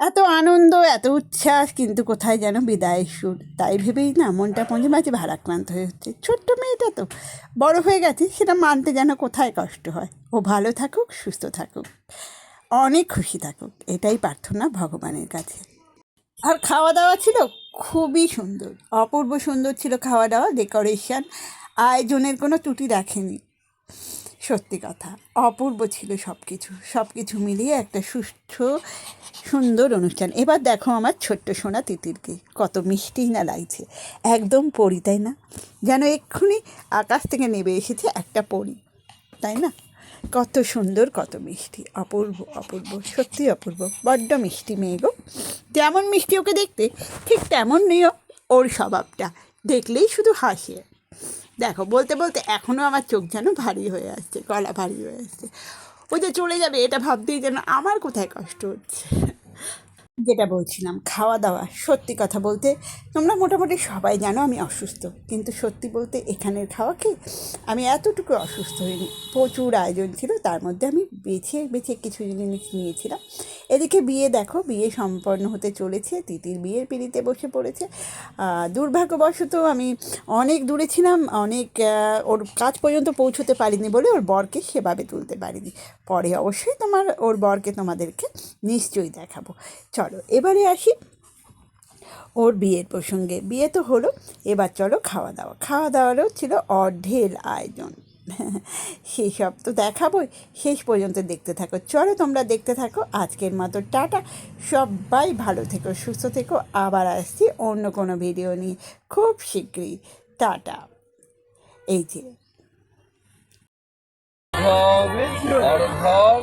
এত আনন্দ, এত উচ্ছ্বাস, কিন্তু কোথায় যেন বিদায়ের সুর। তাই ভেবেই না মনটা মাঝে মাঝে ভারাক্রান্ত হয়ে হচ্ছে ছোট্ট মেয়েটা তো, বড় হয়ে গেছে, সেটা মানতে যেন কোথায় কষ্ট হয়। ও ভালো থাকুক, সুস্থ থাকুক, অনেক খুশি থাকুক, এটাই প্রার্থনা ভগবানের কাছে। আর খাওয়া দাওয়া ছিল খুবই সুন্দর। অপূর্ব সুন্দর ছিল খাওয়া দাওয়া ডেকোরেশন। আয়োজনের কোনো ত্রুটি রাখেনি। সত্যি কথা, অপূর্ব ছিল সব কিছু সব কিছু মিলিয়ে একটা সুস্থ সুন্দর অনুষ্ঠান। এবার দেখো আমার ছোট্ট সোনা তিতিরকে, কত মিষ্টি না লাগছে। একদম পরি, তাই না? যেন এক্ষুনি আকাশ থেকে নেমে এসেছে একটা পরি, তাই না? কত সুন্দর, কত মিষ্টি, অপূর্ব অপূর্ব, সত্যি অপূর্ব, বড্ড মিষ্টি মেয়ে গো। যেমন মিষ্টি ওকে দেখতে, ঠিক তেমন নিও ওর স্বভাবটা। দেখলেই শুধু হাসে। দেখো, বলতে বলতে এখনও আমার চোখ যেন ভারী হয়ে আসছে, গলা ভারী হয়ে আসছে। ও যে চলে যাবে, এটা ভাবতেই যেন আমার কোথায় কষ্ট হচ্ছে। যেটা বলছিলাম, খাওয়া দাওয়া, সত্যি কথা বলতে তোমরা মোটামুটি সবাই জানো আমি অসুস্থ। কিন্তু সত্যি বলতে এখানের খাওয়া কি? আমি এতটুকু অসুস্থ হইনি। প্রচুর আয়োজন ছিল, তার মধ্যে আমি বেছে বেছে কিছু জিনিস নিয়েছিলাম। এদিকে বিয়ে দেখো, বিয়ে সম্পন্ন হতে চলেছে, তিতির বিয়ের পিড়িতে বসে পড়েছে। দুর্ভাগ্যবশত আমি অনেক দূরে ছিলাম, অনেক ওর কাজ পর্যন্ত পৌঁছতে পারিনি বলে ওর বরকে সেভাবে তুলতে পারিনি। পরে অবশ্যই তোমার, ওর বরকে তোমাদেরকে নিশ্চয়ই দেখাবো। চলো এবারে আসি ওর বিয়ের প্রসঙ্গে বিয়ে তো হলো এবার চলো খাওয়া দাওয়া খাওয়া দাওয়ারও ছিল অঢেল আয়োজন সেসব তো দেখাবোই শেষ পর্যন্ত দেখতে থাকো চলো তোমরা দেখতে থাকো আজকের মতো টাটা সবাই ভালো থেকো সুস্থ থেকো আবার আসছি অন্য কোনো ভিডিও নিয়ে খুব শীঘ্রই টাটা এই যে অর্ধম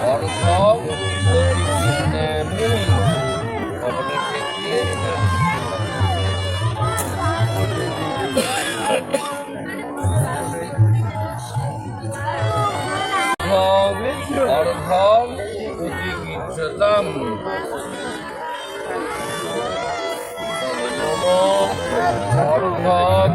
অর্ধম অর্ধম অর্ধম অর্ধম প্রতিগীতম অর্ধম অর্ধম অর্ধম অর্ধম প্রতিগীতম অর্ধম অর্ধম